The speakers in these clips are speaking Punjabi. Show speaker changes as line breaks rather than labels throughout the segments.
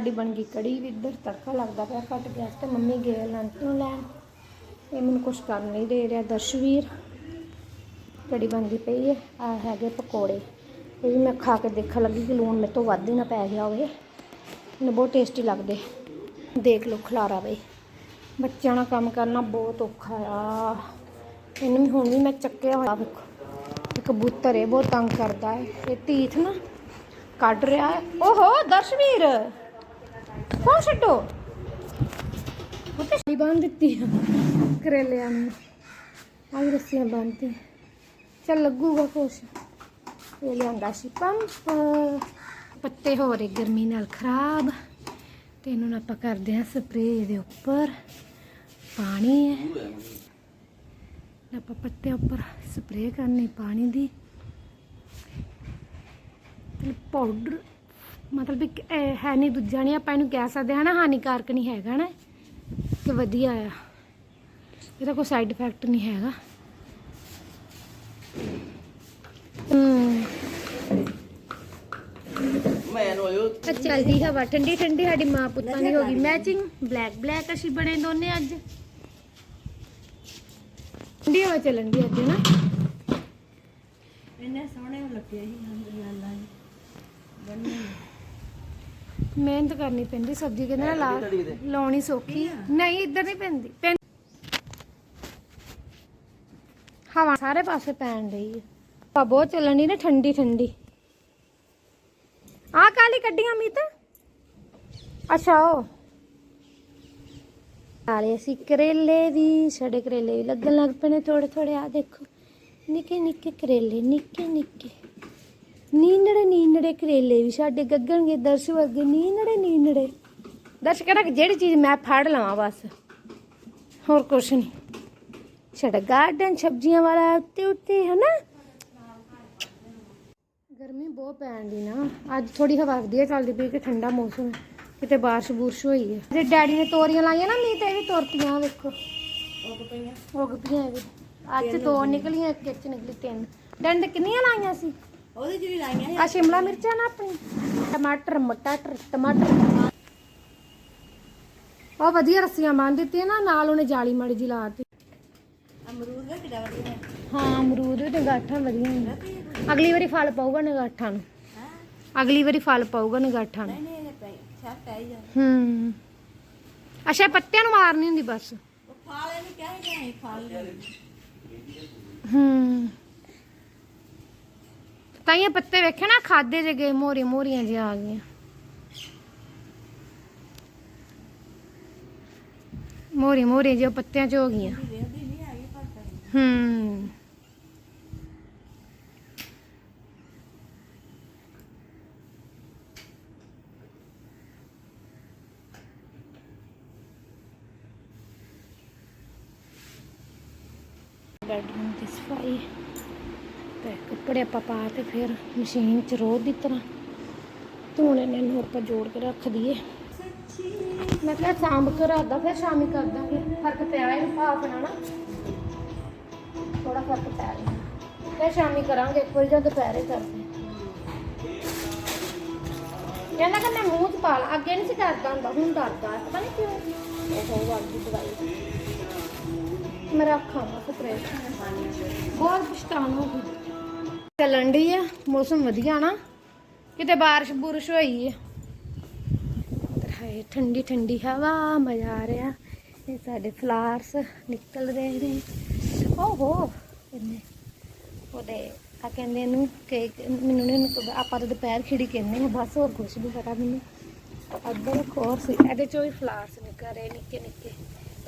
ਸਾਡੀ ਬਣ ਗਈ ਕੜੀ ਵੀ ਇੱਧਰ ਤੜਕਾ ਲੱਗਦਾ ਪਿਆ ਘੱਟ ਗਿਆ ਤੇ ਮੰਮੀ ਗਏ ਲੰਚ ਨੂੰ ਲੈਣ। ਇਹ ਮੈਨੂੰ ਕੁਝ ਕਰ ਨਹੀਂ ਦੇ ਰਿਹਾ ਦਰਸ਼ਵੀਰ। ਕੜੀ ਬਣਦੀ ਪਈ ਹੈ ਆ ਹੈਗੇ ਪਕੌੜੇ। ਇਹ ਵੀ ਮੈਂ ਖਾ ਕੇ ਦੇਖਣ ਲੱਗੀ ਕਿ ਲੂਣ ਮੇਰੇ ਤੋਂ ਵੱਧ ਹੀ ਨਾ ਪੈ ਗਿਆ ਹੋਵੇ। ਮੈਨੂੰ ਬਹੁਤ ਟੇਸਟੀ ਲੱਗਦੇ। ਦੇਖ ਲਓ, ਖਲਾਰਾ ਬਈ। ਬੱਚਿਆਂ ਨਾਲ ਕੰਮ ਕਰਨਾ ਬਹੁਤ ਔਖਾ ਆ। ਇਹਨੂੰ ਵੀ ਹੁਣ ਵੀ ਮੈਂ ਚੱਕਿਆ ਹੋਇਆ। ਵੇਖੋ, ਇਹ ਕਬੂਤਰ ਇਹ ਬਹੁਤ ਤੰਗ ਕਰਦਾ ਹੈ। ਇਹ ਤੀਥ ਨਾ ਕੱਢ ਰਿਹਾ ਹੈ। ਓਹੋ, ਦਰਸ਼ਵੀਰ! ਕੌਣ ਛੱਡੋ। ਉੱਤੇ ਛੜੀ ਬੰਨ ਦਿੱਤੀ ਆ ਕਰੇਲਿਆਂ ਨੂੰ। ਆਹ ਰੱਸੀਆਂ ਬੰਨਤੀ ਚੱਲ ਲੱਗੂਗਾ ਕੁਛ। ਇਹ ਲਿਆਂਦਾ ਸੀ ਪੰਪ। ਪੱਤੇ ਹੋ ਰਹੇ ਗਰਮੀ ਨਾਲ ਖਰਾਬ। ਤੇ ਇਹਨੂੰ ਨਾ ਆਪਾਂ ਕਰਦੇ ਹਾਂ ਸਪਰੇਅ ਦੇ ਉੱਪਰ। ਪਾਣੀ ਹੈ। ਆਪਾਂ ਪੱਤੇ ਉੱਪਰ ਸਪਰੇਅ ਕਰਨੀ ਪਾਣੀ ਦੀ। ਤੇ ਪਾਊਡਰ ਮਤਲਬ ਕਿ ਇਹ ਹੈ ਨਹੀਂ ਦੂਜਾ ਨਹੀਂ ਆਪਾਂ ਇਹਨੂੰ ਕਹਿ ਸਕਦੇ ਹਾਂ ਨਾ ਹਾਨੀਕਾਰਕ ਨਹੀਂ ਹੈਗਾ ਨਾ ਕਿ ਵਧੀਆ ਆ। ਇਹਦਾ ਕੋਈ ਸਾਈਡ ਇਫੈਕਟ ਨਹੀਂ ਹੈਗਾ। ਚੱਲਦੀ ਹਵਾ ਠੰਡੀ ਠੰਡੀ ਸਾਡੀ ਮਾਂ ਪੁੱਤਾਂ ਦੀ ਹੋ ਗਈ। ਮੈਚਿੰਗ ਬਲੈਕ ਬਲੈਕ ਅਸੀਂ ਬਣੇ ਦੋਨੇ ਅੱਜ। ਠੰਡੀ ਹਵਾ ਚੱਲਣ ਦੀ ਅੱਜ ਨਾ
ਇੰਨੇ ਸੋਹਣੇ ਲੱਗੇ ਸੀ ਹੰਦਿਆਲਾ ਜੀ ਬੰਨੇ
ਮਿਹਨਤ ਕਰਨੀ ਪੈਂਦੀ ਸਬਜ਼ੀ ਕਹਿੰਦੇ ਨਾ ਲਾ ਲਾਉਣੀ ਸੌਖੀ ਨਹੀਂ ਇੱਧਰ ਨਹੀਂ ਪੈਂਦੀ। ਪੈਂ- ਹਵਾ ਸਾਰੇ ਪਾਸੇ ਪੈਣ ਰਹੀ ਹੈ ਹਵਾ ਬਹੁਤ ਚੱਲਣ ਦੀ ਨਾ ਠੰਡੀ ਠੰਡੀ। ਆਹ ਕਾਲੀ ਕੱਢੀਆਂ ਮੀਤ? ਅੱਛਾ ਉਹ। ਆਲੇ ਅਸੀਂ ਕਰੇਲੇ ਵੀ ਸਾਡੇ ਕਰੇਲੇ ਵੀ ਲੱਗਣ ਲੱਗ ਪਏ ਨੇ ਥੋੜੇ ਥੋੜੇ ਆ ਦੇਖੋ ਨਿੱਕੇ ਨਿੱਕੇ ਕਰੇਲੇ ਨਿੱਕੇ ਨਿੱਕੇ ਨੀਨੜੇ ਨੀਨੜੇ ਕਰੇਲੇ ਵੀ ਸਾਡੇ ਗੱਗਣਗੇ ਦਰਸ਼ ਵਰਗੇ ਨੀਨੜੇ ਨੀਨੜੇ ਦਰਸ਼ ਕਹਿੰਦਾ ਜਿਹੜੀ ਚੀਜ਼ ਮੈਂ ਫੜ ਲਵਾਂ ਬਸ ਹੋਰ ਕੁਛ ਨਹੀਂ। ਸਾਡਾ ਗਾਰਡਨ ਸਬਜ਼ੀਆਂ ਵਾਲਾ ਉੱਤੇ ਉੱਤੇ ਹੈ ਨਾ। ਗਰਮੀ ਬਹੁਤ ਪੈਣ ਦੀ ਨਾ। ਅੱਜ ਥੋੜੀ ਹਵਾ ਵਧੀਆ ਚੱਲਦੀ ਪਈ ਕਿ ਠੰਡਾ ਮੌਸਮ ਹੈ। ਕਿਤੇ ਬਾਰਿਸ਼ ਬੁਰਸ਼ ਹੋਈ ਹੈ। ਜੇ ਡੈਡੀ ਨੇ ਤੋਰੀਆਂ ਲਾਈਆਂ ਨਾ ਮੀਂਹ ਤੇ ਇਹ ਵੀ ਤੁਰਪੀਆਂ ਆਹ ਵੇਖੋ।
ਉਹ ਪਈਆਂ।
ਉੱਗ ਪਈਆਂ ਇਹ ਵੀ। ਅੱਜ ਦੋ ਨਿਕਲੀਆਂ ਇੱਕ ਚ ਨਿਕਲੀ ਤਿੰਨ। ਡੰਡ ਕਿੰਨੀਆਂ ਲਾਈਆਂ ਸੀ?
ਉਹਦੇ ਜਿਹੜੀ ਲਾਈਆਂ ਸੀ
ਆ ਸ਼ਿਮਲਾ ਮਿਰਚਾਂ ਨਾ ਆਪਣੀ। ਟਮਾਟਰ ਮਟਾਟਰ ਟਮਾਟਰ। ਉਹ ਵਧੀਆ ਰੱਸੀਆਂ ਬੰਨ ਦਿੱਤੀਆਂ ਨਾ ਨਾਲ ਉਹਨੇ ਜਾਲੀ ਮਾੜੀ ਜੀ ਲਾਤੀ
ਅਮਰੂਦ ਦਾ ਕਿੱਡਾ ਵਧੀਆ ਹੈ।
ਹਾਂ ਅਮਰੂਦ ਤੇ ਗਾਠਾਂ ਵਧੀਆ ਹੁੰਦੀਆਂ ਅਗਲੀ ਵਾਰੀ ਫਲ ਪਾਊਗਾ ਨਗਾਠਾਂ ਨੂੰ। ਅਗਲੀ ਵਾਰੀ ਫਲ ਪਾਊਗਾ ਨਗਾਠਾਂ ਨੂੰ।
ਨਹੀਂ ਨਹੀਂ ਛੱਤ ਪੈ ਜਾ
ਹੂੰ। ਅੱਛਾ ਪੱਤਿਆਂ ਨੂੰ ਮਾਰਨੀ ਹੁੰਦੀ ਬਸ।
ਉਹ ਫਾਲੇ ਨੂੰ ਕਿਹਾ ਹੀ ਨਹੀਂ ਫਾਲ
ਹੂੰ। ਤਾਂ ਇਹ ਪੱਤੇ ਵੇਖੇ ਨਾ, ਖਾਦੇ ਜੇ ਗਏ, ਮੋਰੀ ਮੋਰੀਆਂ ਜਿਹਾ ਆ ਗਈਆਂ। ਮੋਰੀ ਮੋਰੀ ਜਿਹੇ ਪੱਤਿਆਂ ਚ ਹੋ ਗਈਆਂ।
ਵੇਖਦੀ
ਹੂੰ। ਬੈਡਰੂਮ ਦੀ ਸਫ਼ਾਈ ਤੇ ਕੱਪੜੇ ਆਪਾਂ ਪਾ ਕੇ ਫਿਰ ਮਸ਼ੀਨ ਚ ਰੋਜ਼ ਦੀ ਤਰ੍ਹਾਂ ਧੋਣੇ ਨੇ ਨੂੰ ਆਪਾਂ ਜੋੜ ਕੇ ਰੱਖ ਦਈਏ। ਮੈਂ ਕਿਹਾ ਸਾਂਭ ਕੇ ਰੱਖ ਫਿਰ ਸ਼ਾਮੀ ਕਰ ਦਾਂਗੇ। ਫ਼ਰਕ ਪਿਆ ਇਹਨੂੰ ਭਾਫ ਨਾਲ ਨਾ। ਥੋੜਾ ਫ਼ਰਕ ਪੈ ਰਿਹਾ। ਫਿਰ ਸ਼ਾਮੀ ਕਰਾਂਗੇ ਇੱਕ ਵਾਰੀ ਜਾਂ ਦੁਪਹਿਰੇ ਕਰਦੇ। ਕਹਿੰਦਾ ਕਿ ਮੈਂ ਮੂੰਹ 'ਚ ਪਾ ਲਾਂ। ਅੱਗੇ ਨਹੀਂ ਸੀ ਡਰਦਾ ਹੁੰਦਾ, ਹੁਣ ਡਰਦਾ। ਹੈ ਪਤਾ ਨਹੀਂ ਕਿਉਂ। ਉਹ ਹੋ ਗਈ ਦਵਾਈ। ਮੇਰਾ ਅੱਖਾਂ ਦਾ ਸਪਰੇਅ ਬਹੁਤ ਪਛਤਾਨ ਹੋ ਚੱਲਣ ਡਈ ਆ, ਮੌਸਮ ਵਧੀਆ ਨਾ, ਕਿਤੇ ਬਾਰਿਸ਼ ਬੁਰਸ਼ ਹੋਈ ਆ। ਹਾਏ, ਠੰਡੀ ਠੰਡੀ ਹਵਾ, ਮਜ਼ਾ ਆ ਰਿਹਾ। ਇਹ ਸਾਡੇ ਫਲਾਵਰਸ ਨਿਕਲ ਰਹੇ ਨੇ। ਓਹੋ ਇਹਨੇ ਉਹਦੇ ਆ ਕਹਿੰਦੇ ਇਹਨੂੰ ਕਿ ਮੈਨੂੰ ਨੀ ਆਪਾਂ ਤਾਂ ਦੁਪਹਿਰ ਖਿੜੀ ਕਹਿੰਦੇ ਆ, ਬਸ ਹੋਰ ਕੁਝ ਨਹੀਂ ਪਤਾ ਮੈਨੂੰ। ਅੱਧਰ ਖੋਰ ਇਹਦੇ ਚੋਂ ਵੀ ਫਲਾਰਸ ਨਿਕਲ ਰਹੇ ਨਿੱਕੇ ਨਿੱਕੇ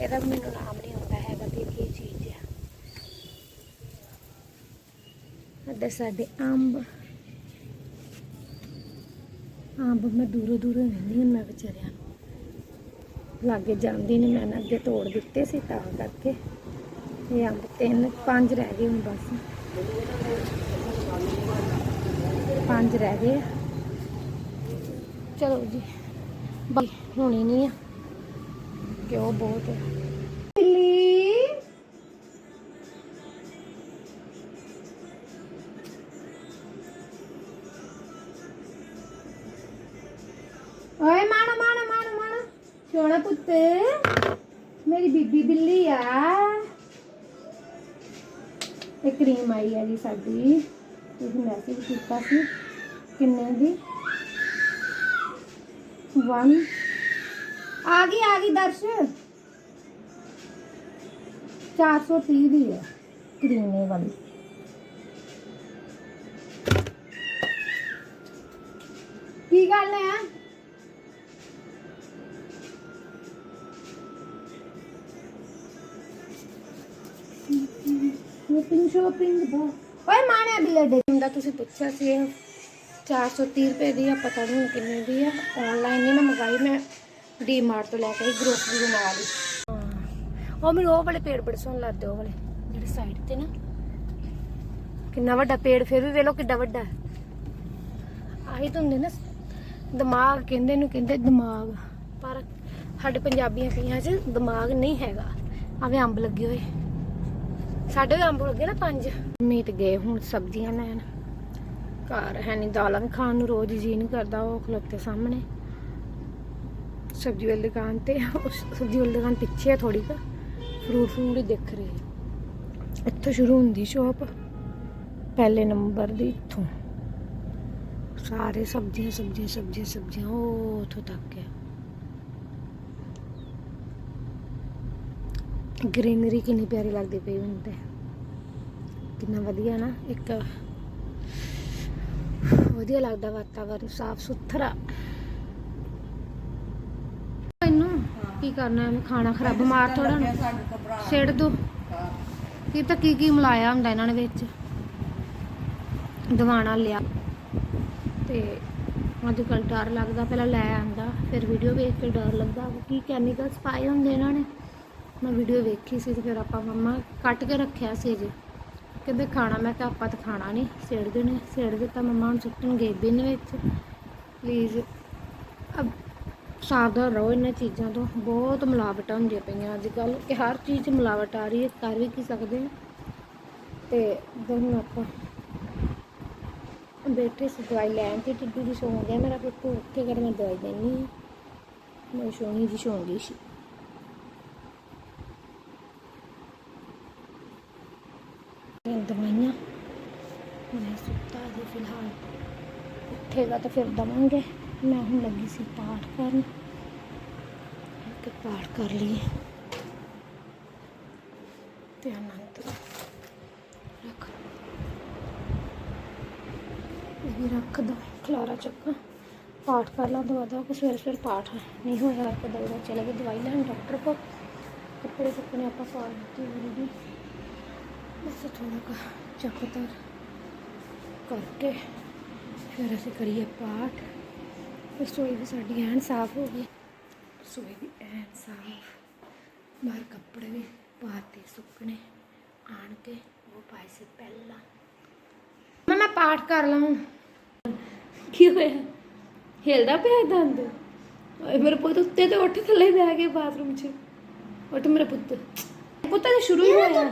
ਇਹਦਾ ਮੈਨੂੰ ਨਾਮ ਨਹੀਂ ਆਉਂਦਾ ਹੈਗਾ ਕਿ ਕੀ ਚੀਜ਼ ਆ ਸਾਡੇ ਅੰਬ। ਅੰਬ ਮੈਂ ਦੂਰੋਂ ਦੂਰੋਂ ਰਹਿੰਦੀ ਹਾਂ, ਮੈਂ ਵਿਚਾਰਿਆਂ ਨੂੰ। ਲਾਗੇ ਜਾਂਦੀ ਨਹੀਂ ਮੈਂ ਨਾ ਅੱਗੇ ਤੋੜ ਦਿੱਤੇ ਸੀ ਤਾਂ ਕਰਕੇ। ਇਹ ਅੰਬ ਤਿੰਨ, ਪੰਜ ਰਹਿ ਗਏ ਹੁਣ ਬਸ। ਪੰਜ ਰਹਿ ਗਏ ਆ। ਚਲੋ ਜੀ ਬਾਈ ਹੋਣੀ ਨਹੀਂ ਆ। ਕਿ ਉਹ ਬਹੁਤ ਸੋਹਣਾ ਪੁੱਤ ਮੇਰੀ ਬੀਬੀ ਬਿੱਲੀ ਆ ਇਹ ਕਰੀਮ ਆਈ ਹੈ ਜੀ ਸਾਡੀ ਤੁਸੀਂ ਮੈਸੇਜ ਕੀਤਾ ਸੀ ਕਿੰਨੇ ਦੀ 1 ਆ ਗਈ ਆ ਗਈ ਦਰਸ਼ 430 ਦੀ ਹੈ ਕਰੀਮ ਇਹ ਵਾਲੀ ਕੀ ਗੱਲ ਹੈ ਸ਼ੋਪਿੰਗ ਸ਼ੋਪਿੰਗ ਦਾ ਓਏ ਦਾ ਤੁਸੀਂ ਪੁੱਛਿਆ ਸੀ ਇਹ। 430 ਰੁਪਏ ਦੀ ਆ ਪਤਾ ਨਹੀਂ ਕਿੰਨੇ ਦੀ ਆ। ਆਨਲਾਈਨ ਨਹੀਂ ਮੈਂ ਮੰਗਾਈ ਮੈਂ ਡੀਮਾਰਟ ਤੋਂ ਲੈ ਕੇ ਗਰੋਸਰੀ ਦੇ ਨਾਲ ਹੀ। ਉਹ ਮੈਨੂੰ ਉਹ ਵਾਲੇ ਪੇੜ ਬੜੇ ਸੋਹਣੇ ਲੱਗਦੇ ਉਹ ਵਾਲੇ ਜਿਹੜੇ ਸਾਈਡ ਤੇ ਨਾ। ਕਿੰਨਾ ਵੱਡਾ ਪੇੜ ਫਿਰ ਵੀ ਵੇਖ ਲਓ ਕਿੱਡਾ ਵੱਡਾ। ਆਹੀ ਤਾਂ ਹੁੰਦੇ ਨਾ ਦਿਮਾਗ ਕਹਿੰਦੇ ਨੂੰ ਕਹਿੰਦੇ ਦਿਮਾਗ। ਪਰ ਸਾਡੇ ਪੰਜਾਬੀਆਂ ਕਈਆਂ 'ਚ ਦਿਮਾਗ ਨਹੀਂ ਹੈਗਾ। ਆਵੇਂ ਅੰਬ ਲੱਗੇ ਹੋਏ। ਸਾਡੇ ਵੀ ਅੰਬ ਲੱਗੇ ਨਾ ਪੰਜ। ਮੀਟ ਗਏ ਹੁਣ ਸਬਜ਼ੀਆਂ ਲੈਣ। ਘਰ ਹੈ ਨਹੀਂ ਦਾਲਾਂ ਵੀ ਖਾਣ ਨੂੰ, ਰੋਜ਼ ਜੀ ਨਹੀਂ ਕਰਦਾ ਉਹ ਖਲੋਤੇ ਸਾਹਮਣੇ। ਸਬਜ਼ੀ ਵਾਲੀ ਦੁਕਾਨ ਤੇ, ਉਸ ਸਬਜ਼ੀ ਵਾਲੀ ਦੁਕਾਨ ਪਿੱਛੇ ਆ ਥੋੜੀ ਕੁ। ਫਰੂਟ ਫਰੂਟ ਹੀ ਦਿਖ ਰਹੇ। ਇੱਥੋਂ ਸ਼ੁਰੂ ਹੁੰਦੀ ਸ਼ੋਪ, ਪਹਿਲੇ ਨੰਬਰ ਦੀ ਇੱਥੋਂ। ਸਾਰੇ ਸਬਜ਼ੀਆਂ ਸਬਜ਼ੀਆਂ ਸਬਜ਼ੀਆਂ ਸਬਜ਼ੀਆਂ ਉਹ ਉੱਥੋਂ ਤੱਕ ਹੈ ਗ੍ਰੀਨਰੀ ਕਿੰਨੀ ਪਿਆਰੀ ਲੱਗਦੀ ਪਈ ਹੁਣ ਤੇ। ਕਿੰਨਾ ਵਧੀਆ ਨਾ, ਇੱਕ ਵਧੀਆ ਲੱਗਦਾ ਵਾਤਾਵਰਨ, ਸਾਫ਼ ਸੁਥਰਾ। ਇਹਨੂੰ ਕੀ ਕਰਨਾ ਹੈ ਖਾਣਾ ਖਰਾਬ, ਬਿਮਾਰ ਥੋੜਾ ਨਾ। ਛੇੜ ਦੋ। ਕੀ ਤਾਂ ਕੀ ਕੀ ਮਿਲਾਇਆ ਹੁੰਦਾ ਇਹਨਾਂ ਨੇ ਵਿੱਚ। ਦਵਾਣਾ ਲਿਆ। ਤੇ ਅੱਜ ਕੱਲ ਡਰ ਲੱਗਦਾ, ਪਹਿਲਾਂ ਲੈ ਆਂਦਾ, ਫਿਰ ਵੀਡੀਓ ਵੇਖ ਕੇ ਡਰ ਲੱਗਦਾ। ਕੀ ਕੈਮੀਕਲਸ ਪਾਏ ਹੁੰਦੇ ਇਹਨਾਂ ਨੇ? ਮੈਂ ਵੀਡੀਓ ਵੇਖੀ ਸੀ ਤੇ ਫਿਰ ਆਪਾਂ ਮੰਮਾ ਕੱਟ ਕੇ ਰੱਖਿਆ ਸੀ ਜੀ ਕਹਿੰਦੇ ਖਾਣਾ, ਮੈਂ ਕਿਹਾ ਆਪਾਂ ਤਾਂ ਖਾਣਾ ਨਹੀਂ ਛੇੜ ਦੇਣੇ, ਸੇੜ ਦਿੱਤਾ ਮੰਮਾ ਹੁਣ ਸੁੱਟਣਗੇ ਬਿਨ ਵਿੱਚ ਪਲੀਜ਼ ਅਬ ਸਾਵਧਾਨ ਰਹੋ ਇਹਨਾਂ ਚੀਜ਼ਾਂ ਤੋਂ, ਬਹੁਤ ਮਿਲਾਵਟਾਂ ਹੁੰਦੀਆਂ ਪਈਆਂ ਅੱਜ ਕੱਲ ਕਿ ਹਰ ਚੀਜ਼ 'ਚ ਮਿਲਾਵਟ ਆ ਰਹੀ ਹੈ, ਕਰ ਵੀ ਕੀ ਸਕਦੇ ਹਾਂ ਤੇ ਜਦੋਂ ਆਪਾਂ ਬੈਠੇ ਸੀ ਦਵਾਈ ਲੈਣ ਤੇ ਟਿੱਡੂ ਦੀ ਸੌਂ ਗਿਆ, ਮੇਰਾ ਪਿੱਟੂ ਉੱਠ ਕਰ ਮੈਂ ਦਵਾਈ ਦੇਣੀ ਹੈ। ਮੈਂ ਸੋਹਣੀ ਜੀ ਸੌਂ ਗਈ ਸੀ। ਦਵਾਈਆਂ। ਮੈਂ ਸੁੱਤਾ ਜੀ ਫਿਲਹਾਲ। ਉੱਠੇਗਾ ਤਾਂ ਫਿਰ ਦਵਾਂਗੇ। ਮੈਂ ਹੁਣ ਲੱਗੀ ਸੀ ਪਾਠ ਕਰਨ। ਕਿ ਪਾਠ ਕਰ ਲਈਏ। ਤੇ ਅਨੰਤ ਰੱਖ। ਇਹ ਵੀ ਰੱਖ ਦੋ। ਖਲਾਰਾ ਚੱਕਾ। ਪਾਠ ਕਰ ਲਾ ਦਵਾ ਦਾ ਕਿ। ਸਵੇਰੇ ਸਵੇਰੇ ਪਾਠ ਨਹੀਂ ਹੋਇਆ। ਕਿ ਦੌੜਾ ਚਲੇ ਗਏ। ਦਵਾਈ ਲੈਣ ਡਾਕਟਰ ਕੋਲ। ਕੱਪੜੇ ਸੁੱਕਣੇ ਆਪਾਂ ਪਾ ਦਿੱਤੇ। ਉਹਦੀ ਬਸ ਥੋੜਾ ਕੁ ਚੱਕਤਰ ਕਰਕੇ ਫਿਰ ਅਸੀਂ ਕਰੀਏ ਪਾਠ। ਰਸੋਈ ਵੀ ਸਾਡੀ ਐਨ ਸਾਫ਼ ਹੋ ਗਈ। ਰਸੋਈ ਵੀ ਐਨ ਸਾਫ਼। ਬਾਹਰ ਕੱਪੜੇ ਵੀ ਪਾਤੇ ਸੁੱਕਣੇ ਆਣ ਕੇ ਉਹ ਪਾਏ ਸੀ ਪਹਿਲਾਂ। ਮੈਂ ਮੈਂ ਪਾਠ ਕਰ ਲਵਾਂ। ਕੀ ਹੋਇਆ? ਹਿਲਦਾ ਪਿਆ ਦੰਦ ਓਏ ਮੇਰੇ ਪੁੱਤ ਉੱਤੇ ਤੇ ਉੱਠ ਥੱਲੇ ਬਹਿ ਗਏ ਬਾਥਰੂਮ 'ਚ। ਉੱਠ ਮੇਰੇ ਪੁੱਤ। ਪੁੱਤ ਤਾਂ ਸ਼ੁਰੂ ਹੀ ਹੋਇਆ?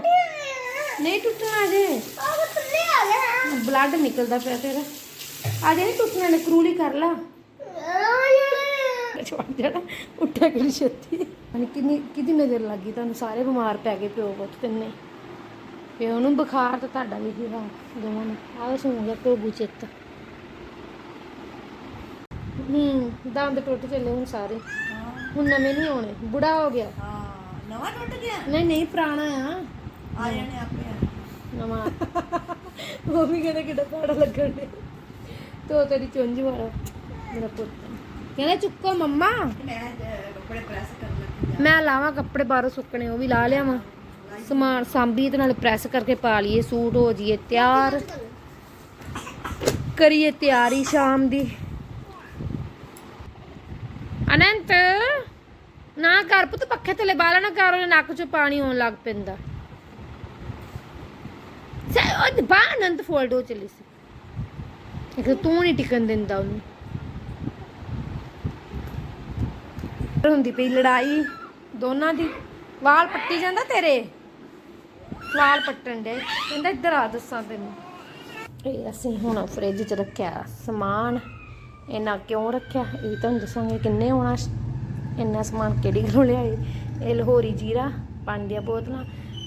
ਨਹੀਂ ਟੁੱਟਣਾ ਜੇ ਬਲੱਡ ਨਿਕਲਦਾ ਪਿਆ ਤੇਰਾ। ਆ ਜੇ ਨਹੀਂ ਟੁੱਟਣਾ ਨੇ ਕਰੂਲੀ ਕਰ ਲਾ। ਛੋੜ ਜਾਣਾ ਉੱਠਿਆ ਕਿੰਨੀ ਛੇਤੀ? hani ਕਿੰਨੀ ਕਿਹਦੀ ਨਜ਼ਰ ਲੱਗੀ ਤੁਹਾਨੂੰ? ਸਾਰੇ ਬਿਮਾਰ ਪੈ ਗਏ ਪਿਓ ਪੁੱਤ ਤਿੰਨੇ। ਪਿਓ ਨੂੰ ਬੁਖਾਰ ਤੇ ਤੁਹਾਡਾ ਵੀ ਸੀ ਹਾਂ ਦੋਵਾਂ ਨੂੰ। ਆਹ ਸੌਂ ਗਿਆ ਕੋਬੂ ਚਿੱਤ। ਹੂੰ ਦੰਦ ਟੁੱਟ ਚੱਲੇ ਹੁਣ ਸਾਰੇ। ਹੁਣ ਨਵੇਂ ਨਹੀਂ ਆਉਣੇ ਬੁੜਾ ਹੋ ਗਿਆ।
ਹਾਂ ਨਵਾਂ ਟੁੱਟ ਗਿਆ?
ਨਹੀਂ ਨਹੀਂ ਪੁਰਾਣਾ ਆ।
ਆ ਜਾਣੇ ਆਪੇ
ਨਵਾਂ। ਉਹ ਵੀ ਕਹਿੰਦਾ ਕਿੱਡਾ ਪਾੜਾ ਲੱਗਣ ਦੇ ਤੋ ਤੇਰੀ ਚੁੰਝ ਵਾਲਾ ਮੇਰਾ ਪੁੱਤ। ਕਹਿੰਦਾ ਚੁੱਕੋ ਮੰਮਾ।
ਮੈਂ ਅੱਜ ਕੱਪੜੇ ਪ੍ਰੈਸ ਕਰਨ ਲੱਗੀ
ਮੈਂ ਲਾਵਾਂ ਕੱਪੜੇ ਬਾਹਰੋਂ ਸੁੱਕਣੇ ਉਹ ਵੀ ਲਾ ਲਿਆਵਾਂ। ਸਮਾਨ ਸਾਂਭੀ ਤੇ ਨਾਲ ਪ੍ਰੈਸ ਕਰਕੇ ਪਾ ਲਈਏ ਸੂਟ ਹੋ ਜੀਏ ਤਿਆਰ। ਕਰੀਏ ਤਿਆਰੀ ਸ਼ਾਮ ਦੀ। ਅਨੰਤ ਨਾ ਕਰ ਪੁੱਤ ਪੱਖੇ ਥੱਲੇ ਬਾਲਾ ਨਾ ਕਰ ਉਹਦੇ ਨੱਕ 'ਚੋਂ ਪਾਣੀ ਆਉਣ ਲੱਗ ਪੈਂਦਾ। ਉਹ ਬਾ ਅਨੰਤ ਫੋਲਡ ਹੋ ਚਲੀ ਸੀ ਇੱਕ ਤੂੰ ਨਹੀਂ ਟਿਕਣ ਦਿੰਦਾ ਉਹਨੂੰ ਹੁੰਦੀ ਪਈ ਲੜਾਈ ਦੋਨਾਂ ਦੀ ਵਾਲ ਪੱਟੀ ਜਾਂਦਾ ਤੇਰੇ ਵਾਲ ਪੱਟਣ ਦੇ ਕਹਿੰਦਾ ਇੱਧਰ ਆ ਦੱਸਾਂ ਤੈਨੂੰ ਇਹ ਅਸੀਂ ਹੁਣ ਫ੍ਰਿਜ 'ਚ ਰੱਖਿਆ ਸਮਾਨ ਇਹਨਾਂ ਕਿਉਂ ਰੱਖਿਆ ਇਹ ਵੀ ਤੁਹਾਨੂੰ ਦੱਸਾਂਗੇ ਕਿੰਨੇ ਆਉਣਾ ਇੰਨਾ ਸਮਾਨ ਕਿਹੜੀ ਘਰੋਂ ਲਿਆਏ ਇਹ ਲਾਹੌਰੀ ਜੀਰਾ ਪਾਣੀ ਦੀਆਂ ਬੋਤਲਾਂ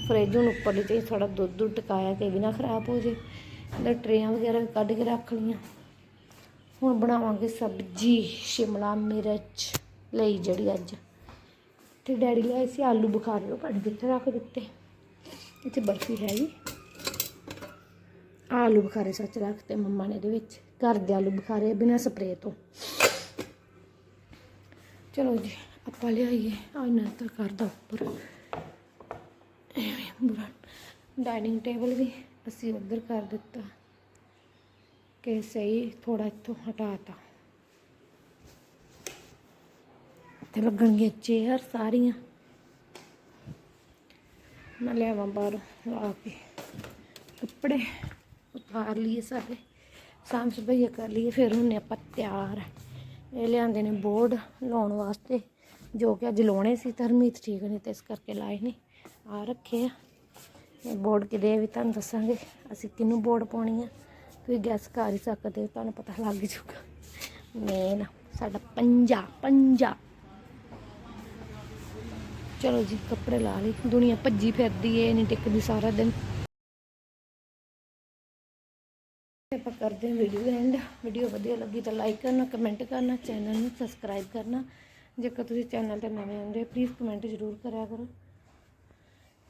ਫਰਿੱਜ ਨੂੰ ਉੱਪਰਲੀ ਤੇ ਥੋੜਾ ਦੁੱਧ ਦੁੱਧ ਟਕਾਇਆ ਕਿ ਵੀ ਨਾ ਖਰਾਬ ਹੋ ਜੇ। ਇਹਦਾ ਟਰੇਆਂ ਵਗੈਰਾ ਵੀ ਕੱਢ ਕੇ ਰੱਖ ਲਈਆਂ। ਹੁਣ ਬਣਾਵਾਂਗੇ ਸਬਜੀ, ਸ਼ਿਮਲਾ ਮਿਰਚ ਲਈ ਜਿਹੜੀ ਅੱਜ। ਤੇ ਡੈਡੀ ਲਿਆਏ ਸੀ ਆਲੂ ਬੁਖਾਰੇ ਉਹ ਕੱਢ ਦਿੱਤੇ ਰੱਖ ਦਿੱਤੇ। ਇੱਥੇ ਬਰਫੀ ਹੈਗੀ ਆਲੂ ਬੁਖਾਰੇ ਸੱਚ ਰੱਖਤੇ ਮੰਮਾ ਨੇ ਇਹਦੇ ਵਿੱਚ। ਘਰ ਦੇ ਆਲੂ ਬੁਖਾਰੇ ਬਿਨਾਂ ਸਪਰੇਅ ਤੋਂ। ਚਲੋ ਜੀ, ਆਪਾਂ ਲਿਆਈਏ। ਆ ਇਹਨਾਂ ਤਾਂ ਕਰਦਾ ਉੱਪਰ। ਡਾਈਨਿੰਗ ਟੇਬਲ ਵੀ ਅਸੀਂ ਉੱਧਰ ਕਰ ਦਿੱਤਾ ਕਿ ਸਹੀ ਥੋੜਾ ਇੱਥੋਂ ਹਟਾਤਾ। ਤੇ ਲੱਗਣਗੀਆਂ ਚੇਅਰ ਸਾਰੀਆਂ। ਮੈਂ ਲਿਆਵਾਂ ਬਾਹਰੋਂ ਲਾ ਕੇ ਕੱਪੜੇ, ਉਤਾਰ ਲਈਏ ਸਾਰੇ। ਸਾਂਭ ਸਭਈਆ ਕਰ ਲਈਏ, ਫਿਰ ਹੁਣ ਆਪਾਂ ਤਿਆਰ ਇਹ ਲਿਆਂਦੇ ਨੇ ਬੋਰਡ ਲਾਉਣ ਵਾਸਤੇ, ਜੋ ਕਿ ਅੱਜ ਲਾਉਣੇ ਸੀ ਧਰਮੀਤ ਠੀਕ ਨਹੀਂ ਤੇ ਇਸ ਕਰਕੇ ਲਾਏ ਨਹੀਂ ਆ ਰੱਖੇ ਆ। ਬੋਰਡ ਕਿਦੇ ਵੀ ਤੁਹਾਨੂੰ ਦੱਸਾਂਗੇ। ਅਸੀਂ ਕਿਹਨੂੰ ਬੋਰਡ ਪਾਉਣੀ ਆ? ਤੁਸੀਂ ਗੈਸ ਕਰ ਹੀ ਸਕਦੇ ਹੋ, ਤੁਹਾਨੂੰ ਪਤਾ ਲੱਗ ਜੂਗਾ ਮੇਨ ਸਾਡਾ ਪੰਜਾ ਪੰਜਾ। ਚਲੋ ਜੀ, ਕੱਪੜੇ ਲਾ ਲਈ ਦੁਨੀਆ ਭੱਜੀ ਫਿਰਦੀ ਏ ਨਹੀਂ ਟਿਕਦੀ ਸਾਰਾ ਦਿਨ। ਆਪਾਂ ਕਰਦੇ ਹਾਂ ਵੀਡੀਓ ਐਂਡ ਵੀਡੀਓ ਵਧੀਆ ਲੱਗੀ ਤਾਂ ਲਾਈਕ ਕਰਨਾ ਕਮੈਂਟ ਕਰਨਾ ਚੈਨਲ ਨੂੰ ਸਬਸਕ੍ਰਾਈਬ ਕਰਨਾ। ਜੇਕਰ ਤੁਸੀਂ ਚੈਨਲ ਤੇ ਨਵੇਂ ਆਉਂਦੇ ਪਲੀਜ਼ ਕਮੈਂਟ ਜ਼ਰੂਰ ਕਰਿਆ ਕਰੋ।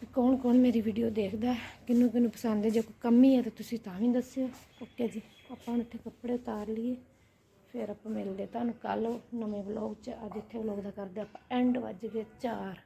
ਕੌਣ ਕੌਣ ਮੇਰੀ ਵੀਡੀਓ ਦੇਖਦਾ ਹੈ, ਕਿਹਨੂੰ ਕਿਹਨੂੰ ਪਸੰਦ ਹੈ, ਜੇ ਕੋਈ ਕਮੀ ਹੈ ਤਾਂ ਤੁਸੀਂ ਤਾਂ ਵੀ ਦੱਸਿਓ। ਓਕੇ ਜੀ, ਆਪਾਂ ਹੁਣ ਇੱਥੇ ਕੱਪੜੇ ਉਤਾਰ ਲਈਏ, ਫਿਰ ਆਪਾਂ ਮਿਲਦੇ ਤੁਹਾਨੂੰ ਕੱਲ ਨਵੇਂ ਵਲੌਗ 'ਚ। ਅੱਜ ਇੱਥੇ ਵਲੌਗ ਦਾ ਕਰਦੇ ਆਪਾਂ ਐਂਡ ਵੱਜ ਗਏ 4